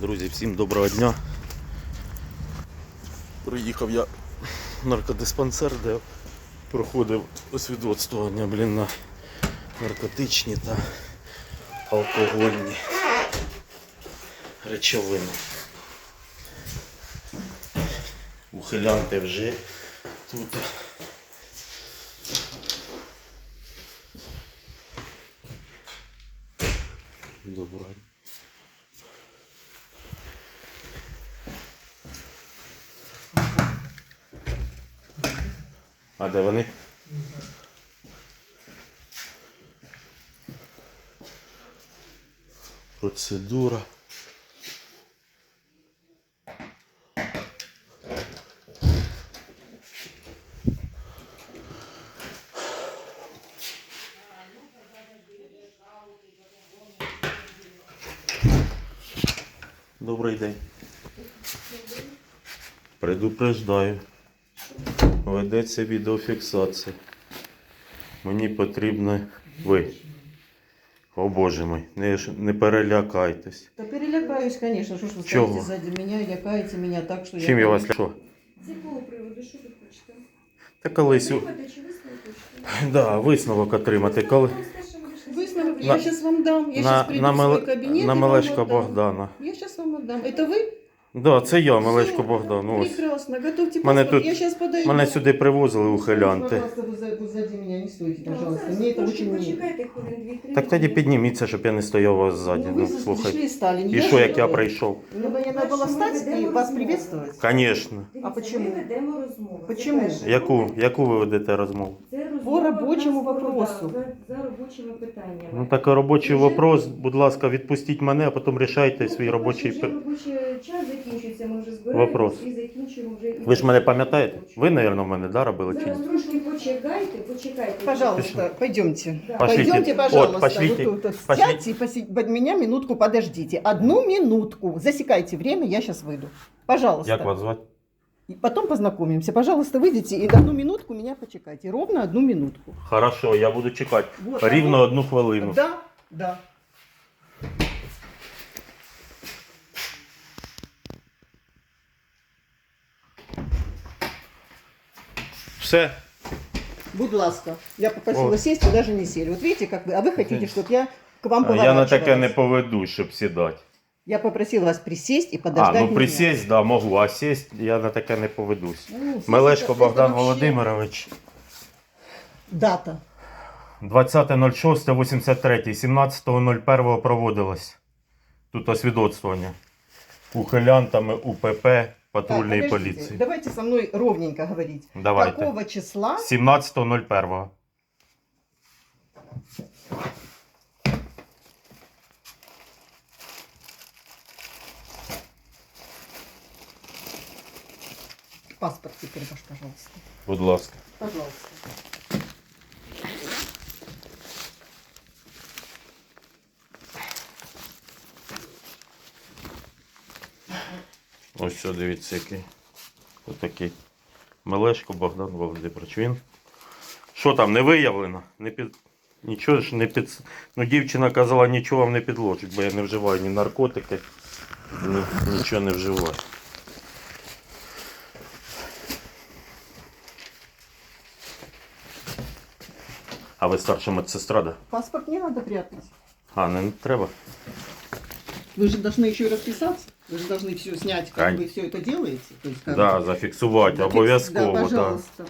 Друзі, всім доброго дня. Приїхав я в наркодиспансер, де проходив освідоцтвування блін, на наркотичні та алкогольні речовини. Ухилянти вже тут. Доброго дня. А де вони? Процедура. Добрий день. Предупреждаю. Ведеться відеофіксація. Мені потрібно ви. О боже мой, не, ж- не перелякайтесь. Да перелякаюсь, конечно. Что ж вы Чего? стоите сзади меня, лякаете меня так, что Чим я вас боюсь. лякаю? З якого приводу, що ви хочете? Та колись. у- Отримати чи висновок хочете? Да, висновок отримати. Коли... Высновок, На- я сейчас вам дам. Я На, сейчас приду на, в свой Меле- кабинет на и вам Мелешка отдам. Богдана. Я сейчас вам отдам. Это вы? Да, це я, Мелешко Всё, Богдан. Ось. Прекрасно. Готовьте Мене паспорт. тут- Я сейчас подаю. Мене сюди привозили ухилянти. Пожалуйста, вы за- вы сзади меня не стойте, пожалуйста. Зараз, Мне это трошки очень не... Почекайте хвилин дві-три. Так тоді підніміться, щоб я не стояв у вас ззаді. Ну, Ну, вы слухайте. пришли и стали. І Я що, як же- я прийшов? Ну, мне надо было встать и вас приветствовать. Звісно. Дивіться, А почему? Ми ведемо розмову. Це Почему? перше. Яку, яку ви ведете розмову? Це розмова робочому в нас, вопросу. да, За, за робочими питаннями. Ну так робочий вопрос, будь ласка, відпустіть мене, а потім рішайте Ну, свій по-перше, робочий вже пи- робочий час закінчується, ми вже збираємось Вопрос. і закінчуємо вже. і Ви ж мене це. пам'ятаєте? Ви, мабуть, мене да, робили чи Зараз ні? трошки почекайте, почекайте. Пожалуйста, пойдемте. Да. Пошлите. Пойдемте, Вот, пожалуйста. пошлите. Вот тут, вот Пошли. сядьте и поси- под меня минутку подождите. Одну минутку. Засекайте время, я сейчас выйду. Пожалуйста. Як вас звати? И потом познакомимся. Пожалуйста, выйдите и одну минутку меня почекайте. Ровно одну минутку. Хорошо, я буду чекати. Вот, Рівно а одну хвилину. вот- Да, да. Все. Будь ласка. Я попросила О. сесть, вы даже не сели. Вот видите, как вы. А вы хотите, чтобы я к вам А Я на таке поворачивалась. не поведу, щоб сідати. Я попросила вас присесть и А, подождать ну меня. присесть, да, можу, а сесть я на таке не поведусь. Ну, сесть Мелешко это- это Богдан вообще Володимирович, Дата. 20.06.83, 17.01 проводилось тут освідоцтвування ухилянтами УПП патрульної Так, подождите. поліції. Давайте со мной ровненько говорить. Давайте. Какого числа? 17.01. Паспорт теперь ваш, пожалуйста. Будь ласка. Пожалуйста. Ось що, дивіться, який. Отакий. Мелешко Богдан Володимирович. Він. Що там, не виявлено? Не під... Нічого ж не під. Ну, дівчина казала, нічого вам не підложить, бо я не вживаю ні наркотики, ні, нічого не вживаю. А ви старша медсестра, да? Паспорт не надо прятать. А, не, не треба. Вы же должны еще и расписаться. Вы же должны все снять, как Кон- вы все это делаете. То есть, как Да, бы- зафіксувати, Зафикс- обов'язково, Да, так. пожалуйста.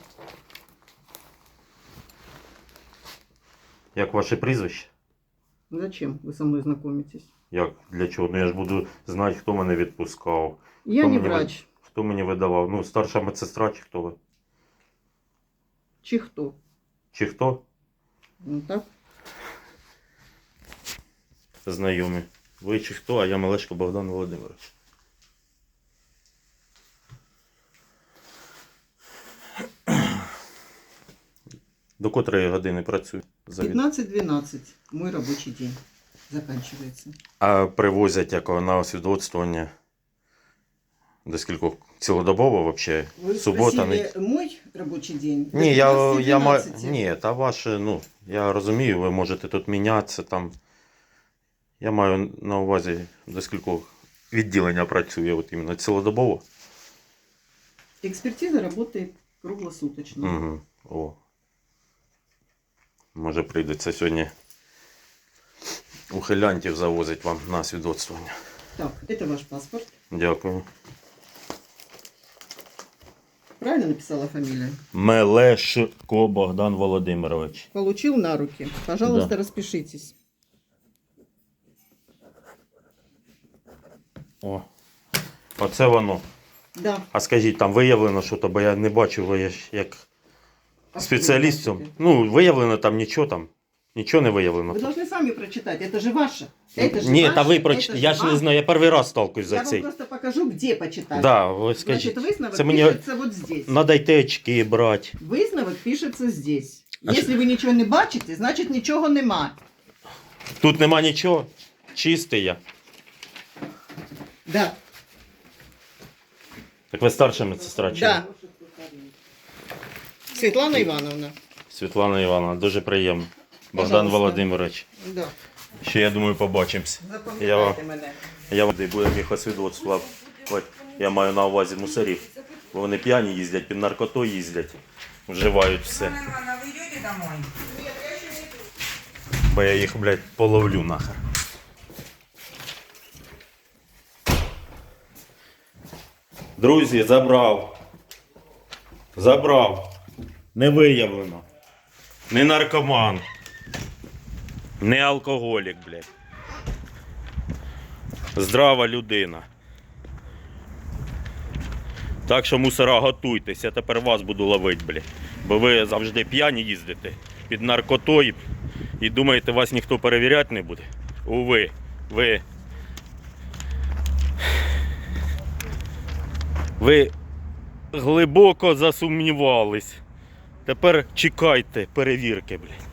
Як ваше прізвище? Зачем вы со мной знакомитесь? Як для чого? Ну я ж буду знати, хто мене відпускав, Я Кто не мне врач. хто мені видавав. Ну, старша медсестра, чи хто ви? Чи хто? Чи хто? Ну так. Знайомі. Ви чи хто, а я Мелешко Богдан Володимирович. До котрої години працюю? Завід? 15-12. Мой рабочий день заканчивается. А привозять як на освідоцтвування до скількох цілодобово взагалі? Вы Субота, спросили мой рабочий день? Ні, я, я. 15-12. Ні, та ваше, ну, я розумію, ви можете тут мінятися там. Я маю на увазі до скількох відділення працює, от іменно цілодобово? Экспертиза работает круглосуточно. Угу. О. Може прийдеться сьогодні ухилянтів завозить вам на свідоцтвування. Так, это ваш паспорт. Дякую. Правильно написала фамилия? Мелешко Богдан Володимирович. Получил на руки. Пожалуйста, Да. распишитесь. О. Оце воно. Да. А скажіть, там виявлено що то, бо я не бачу, ви ж як А спеціалістом. что вы Ну, виявлено там нічого там. Нічого не бачите? виявлено. Вы должны сами прочитать. Это же ваше. Это же Ні, ваше, та ви это прочитайте. же Я ж не ваше. знаю, я перший раз сталкуюсь за Я вам цей. просто покажу, где почитать. Да, ви скажіть. Значит, высновок Це мені пишется вот здесь. надайте очки брати. Висновок пишеться здесь. А Якщо ви нічого не бачите, значить нічого нема. Тут нема нічого. Чистий я. Да. Так ви старша медсестра чи? Да. Світлана Івановна. Світлана Івановна, дуже приємно. Богдан Пожалуйста. Володимирович. Да. Ще я думаю, побачимось. Я Запам'ятайте вам- мене. Я вам будемо їх освідоцтвувати. Я маю на увазі мусорів. Бо вони п'яні їздять, під наркотою їздять, вживають все. Бо я їх, блядь, половлю нахер. Друзі, забрав. Забрав. Не виявлено. Не наркоман. Не алкоголік, блядь. Здрава людина. Так що мусора готуйтесь, я тепер вас буду ловити, блядь. Бо ви завжди п'яні їздите під наркотою і думаєте, вас ніхто перевіряти не буде. Уви, ви. Ви глибоко засумнівались. Тепер чекайте перевірки, блядь.